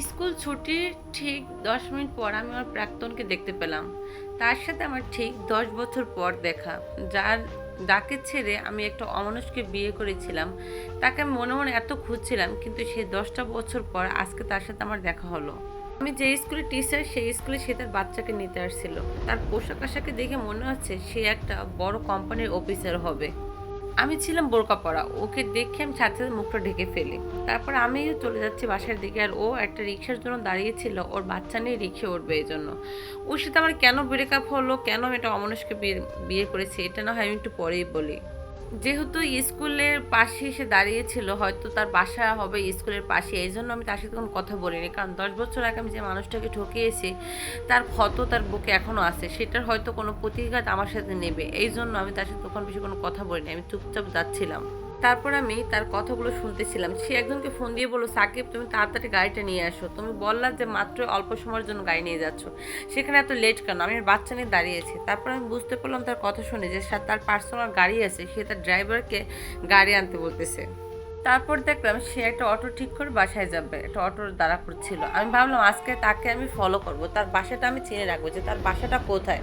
School ছুটির ঠিক দশ মিনিট পর আমি আমার প্রাক্তনকে দেখতে পেলাম। তার সাথে আমার ঠিক দশ বছর পর দেখা। যার ডাকে ছেড়ে আমি একটা অমানুষকে বিয়ে করেছিলাম। তাকে আমি মনে মনে এত খুঁজছিলাম, কিন্তু সেই দশটা বছর পর আজকে তার সাথে আমার দেখা হলো। আমি যে স্কুলে টিচার সেই স্কুলে সে তার বাচ্চাকে নিতে আসছিল। তার পোশাক আশাকে দেখে মনে হচ্ছে সে একটা বড় কোম্পানির অফিসার হবে। আমি ছিলাম বোরকা পরা। ওকে দেখে আমি সাথে সাথে মুখটা ঢেকে ফেলি। তারপর আমিও চলে যাচ্ছি বাসার দিকে আর ও একটা রিক্সার জন্য দাঁড়িয়েছিল। ওর বাচ্চা নিয়ে রিখে উঠবে এই জন্য। ওর সাথে আমার কেন ব্রেকআপ হলো? কেন এটা অমনস্কে বিয়ে বিয়ে করেছি? এটা না হয় আমি একটু পরেই বলি। যেহেতু স্কুলের পাশে এসে দাঁড়িয়েছিল, হয়তো তার বাসা হবে স্কুলের পাশে, এই জন্য আমি তার সাথে কোনো কথা বলিনি। কারণ দশ বছর আগে আমি যে মানুষটাকে ঠকিয়েছি, তার ক্ষত তার বুকে এখনও আছে। সেটার হয়তো কোনো প্রতিঘাত আমার সাথে নেবে। এই জন্য আমি তার সাথে তখন বেশি কোনো কথা বলিনি। আমি চুপচাপ যাচ্ছিলাম। তারপর আমি তার কথাগুলো শুনতেছিলাম। সে একজনকে ফোন দিয়ে বলল, সাকিব, তুমি তাড়াতাড়ি গাড়িটা নিয়ে আসো। তুমি বললা যে মাত্র অল্প সময়ের জন্য গাড়ি নিয়ে যাচ্ছ। সেখানে এত লেট কেন? আমি বাচ্চা নিয়ে দাঁড়িয়েছি তারপর আমি বুঝতে পারলাম তার কথা শুনে যে তার পার্সোনাল গাড়ি আছে, সে তার ড্রাইভারকে গাড়ি আনতে বলতেছে। তারপর দেখলাম সে একটা অটো ঠিক করে বাসায় যাবে, একটা অটোর দাঁড়া করছিল আমি ভাবলাম, আজকে তাকে আমি ফলো করব। তার বাসাটা আমি চিনে রাখব যে তার বাসাটা কোথায়?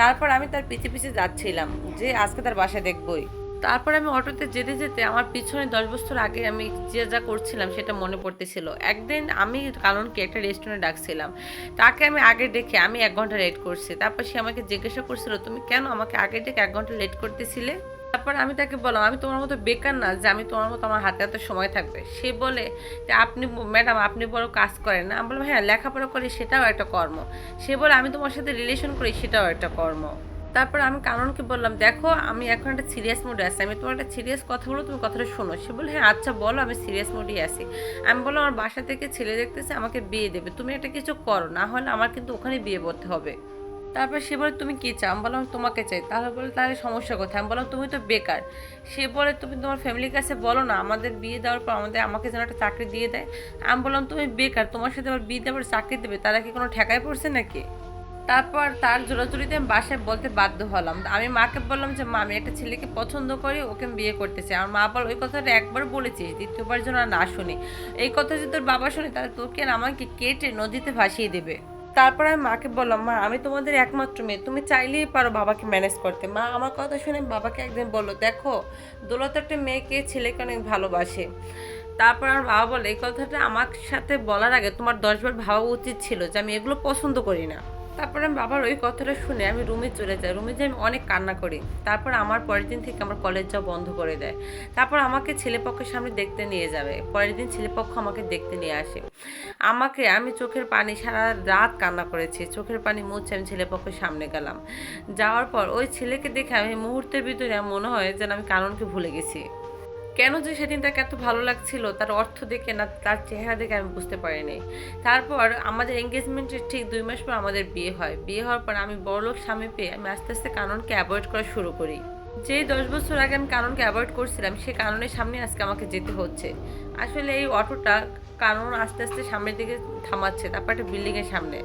তারপর আমি তার পিছে পিছে যাচ্ছিলাম যে আজকে তার বাসা দেখবই। তারপর আমি অটোতে যেতে যেতে আমার পিছনে দশ বছর আগে আমি যে যা করছিলাম সেটা মনে পড়তেছিল। একদিন আমি কারণকে একটা রেস্টুরেন্টে ডাকছিলাম। তাকে আমি আগে ডেকে আমি এক ঘণ্টা লেট করছি। তারপর সে আমাকে জিজ্ঞাসা করছিল, তুমি কেন আমাকে আগে ডেকে এক ঘণ্টা লেট করতেছিলে? তারপর আমি তাকে বললাম, আমি তোমার মতো বেকার না যে আমি তোমার মতো আমার হাতে হাতে সময় থাকবে। সে বলে যে আপনি ম্যাডাম আপনি বড় কাজ করেন না? আমি বললাম হ্যাঁ লেখাপড়া করি, সেটাও একটা কর্ম। সে বলে, আমি তোমার সাথে রিলেশন করি, সেটাও একটা কর্ম। তারপর আমি কাননকে বললাম, দেখো, আমি এখন একটা সিরিয়াস মোডে আছি। আমি তোমার একটা সিরিয়াস কথা বলো তুমি কথাটা শোনো। সে বলে হ্যাঁ আচ্ছা বলো, আমি সিরিয়াস মোডেই আছি। আমি বললাম, আমার বাসা থেকে ছেলে দেখতেছে, আমাকে বিয়ে দেবে। তুমি একটা কিছু করো, না হলে আমার কিন্তু ওখানে বিয়ে করতে হবে। তারপর সে বলে তুমি কি চাও? আমি বললাম তোমাকে চাই। তাহলে বলে তাহলে সমস্যা কোথায়? আমি বললাম, তুমি তো বেকার। সে বলে, তুমি তোমার ফ্যামিলির কাছে বলো না, আমাদের বিয়ে দেওয়ার পর আমাদের, আমাকে যেন একটা চাকরি দিয়ে দেয়। আমি বললাম, তুমি বেকার, তোমার সাথে আবার বিয়ে দেওয়ার চাকরি দেবে, তারা কি কোনো ঠেকায় পড়ছে নাকি? তারপর তার জোরাজুরিতে আমি বাসায় বলতে বাধ্য হলাম। আমি মাকে বললাম যে, মা, আমি একটা ছেলেকে পছন্দ করি, ওকে বিয়ে করতে চাই। আমার মা বল ওই কথাটা একবার বলেছিস, দ্বিতীয়বার যেন না শুনি। এই কথা যদি তোর বাবা শুনে, তাহলে তোকে আর আমাকে কেটে নদীতে ভাসিয়ে দেবে। তারপর আমি মাকে বললাম, মা, আমি তোমাদের একমাত্র মেয়ে, তুমি চাইলেই পারো বাবাকে ম্যানেজ করতে। মা আমার কথা শুনে বাবাকে একদিন বলল, দেখো, দোলত একটা মেয়েকে ছেলেকে অনেক ভালোবাসে। তারপর আমার বাবা বলে এই কথাটা আমার সাথে বলার আগে তোমার দশবার ভাবা উচিত ছিল যে, আমি এগুলো পছন্দ করি না। তারপর আমি বাবার ওই কথাটা শুনে আমি রুমে চলে যাই। রুমে যাই আমি অনেক কান্না করি। তারপর আমার পরের দিন থেকে আমার কলেজ যাওয়া বন্ধ করে দেয়। তারপর আমাকে ছেলেপক্ষের সামনে দেখতে নিয়ে যাবে। পরের দিন ছেলেপক্ষ আমাকে দেখতে নিয়ে আসে। আমাকে আমি চোখের পানি সারা রাত কান্না করেছি। চোখের পানি মুছে আমি ছেলেপক্ষের সামনে গেলাম। যাওয়ার পর ওই ছেলেকে দেখে আমি মুহূর্তের ভিতরে মনে হয় যেন আমি কারণকে ভুলে গেছি। কেন যে সেদিন তাকে এত ভালো লাগছিল, তার অর্থ দেখে না, তার চেহারা দেখে আমি বুঝতে পারিনি। তারপর আমাদের এঙ্গেজমেন্টের ঠিক দুই মাস পর আমাদের বিয়ে হয়। বিয়ে হওয়ার পর আমি বড়লোক স্বামী পেয়ে আমি আস্তে আস্তে কাননকে অ্যাভয়েড করা শুরু করি। যে দশ বছর আগে আমি কাননকে অ্যাভয়েড করছিলাম, সে কারণের সামনে আজকে আমাকে যেতে হচ্ছে। আসলে এই অটোটা কানন আস্তে আস্তে সামনের দিকে থামাচ্ছে, তারপর একটা বিল্ডিংয়ের সামনে।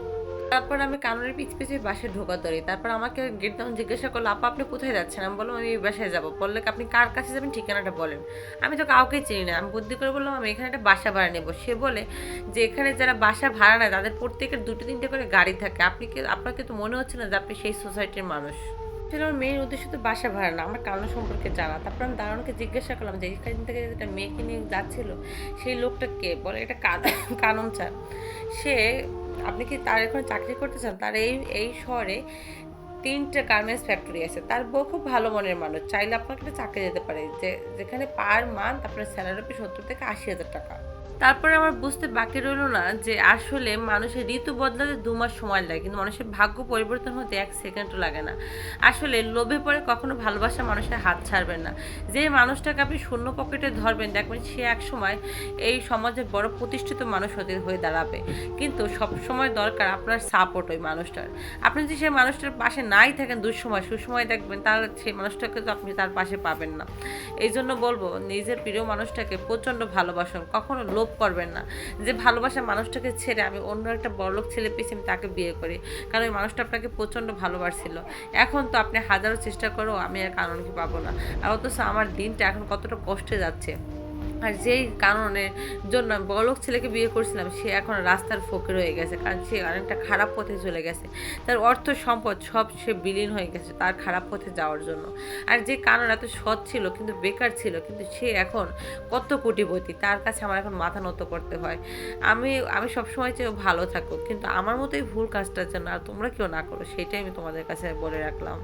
তারপর আমি কাননের পিছ পিছে বাসায় ঢোকা ধরি তারপর আমাকে গেট ডাউন জিজ্ঞাসা করল, আপা, আপনি কোথায় যাচ্ছেন? আমি বললাম, আমি এই বাসায় যাব। বললে আপনি কার কাছে যাবেন ঠিকানাটা বলেন। আমি তো কাউকেই চিনি না। আমি বুদ্ধি করে বললাম, আমি এখানে একটা বাসা ভাড়া নেব। সে বলে যে, এখানে যারা বাসা ভাড়া নেয়, তাদের প্রত্যেকের দুটো তিনটে করে গাড়ি থাকে। আপনি কি, আপনাকে তো মনে হচ্ছে না যে আপনি সেই সোসাইটির মানুষ? আসলে আমার মেয়ের উদ্দেশ্য তো বাসা ভাড়া না, আমার কারণ সম্পর্কে জানা। তারপর আমি দারুণকে জিজ্ঞাসা করলাম যে, এখান থেকে যেটা মেয়েকে নিয়ে যাচ্ছিল, সেই লোকটা কে? বলে, এটা কানন চান সে আপনি কি তার এখন চাকরি করতে চান? তার এই এই শহরে তিনটে গার্মেন্টস ফ্যাক্টরি আছে। তার বউ খুব ভালো মনের মানুষ। চাইলে একটা চাকরি যেতে পারে। যে, যেখানে পার মান্থ আপনার স্যালারি সত্তর থেকে আশি হাজার টাকা। তারপরে আমার বুঝতে বাকি রইল না যে আসলে মানুষের ঋতু বদলাতে দু মাস সময় লাগে, কিন্তু মানুষের ভাগ্য পরিবর্তন হতে এক সেকেন্ডও লাগে না। আসলে লোভে পড়ে কখনো ভালোবাসা মানুষের হাত ছাড়বেন না। যে মানুষটাকে আপনি শূন্য পকেটে ধরবেন, দেখবেন সে এক সময় এই সমাজের বড় প্রতিষ্ঠিত মানুষ হতে হয়ে দাঁড়াবে। কিন্তু সব সময় দরকার আপনার সাপোর্ট ওই মানুষটার। আপনি যদি সেই মানুষটার পাশে নাই থাকেন দুঃসময়, সুসময় দেখবেন তার সেই মানুষটাকে তো আপনি তার পাশে পাবেন না। এই জন্য বলব, নিজের প্রিয় মানুষটাকে প্রচণ্ড ভালোবাসুন, কখনো লোভ করবেন না। যে ভালোবাসা মানুষটাকে ছেড়ে আমি অন্য একটা বড়লোক ছেলে পেয়েছি আমি তাকে বিয়ে করি। কারণ ওই মানুষটা আপনাকে প্রচণ্ড ভালোবাসছিল। এখন তো আপনি হাজারো চেষ্টা করো আমি আর কারণকে পাবো না। আর অথচ আমার দিনটা এখন কতটা কষ্টে যাচ্ছে। আর যেই কারণের জন্য আমি বড়লোক ছেলেকে বিয়ে করছিলাম, সে এখন রাস্তার ফকির হয়ে গেছে। কারণ সে অনেকটা খারাপ পথে চলে গেছে। তার অর্থ সম্পদ সব সে বিলীন হয়ে গেছে তার খারাপ পথে যাওয়ার জন্য। আর যে কারণ এত সৎ ছিল কিন্তু বেকার ছিল, কিন্তু সে এখন কত কোটিপতি, তার কাছে আমার এখন মাথা নত করতে হয়। আমি আমি সবসময় চাই ও ভালো থাকুক, কিন্তু আমার মতোই ভুল কাজটা জন্য আর তোমরা কেউ না করো, সেটাই আমি তোমাদের কাছে বলে রাখলাম।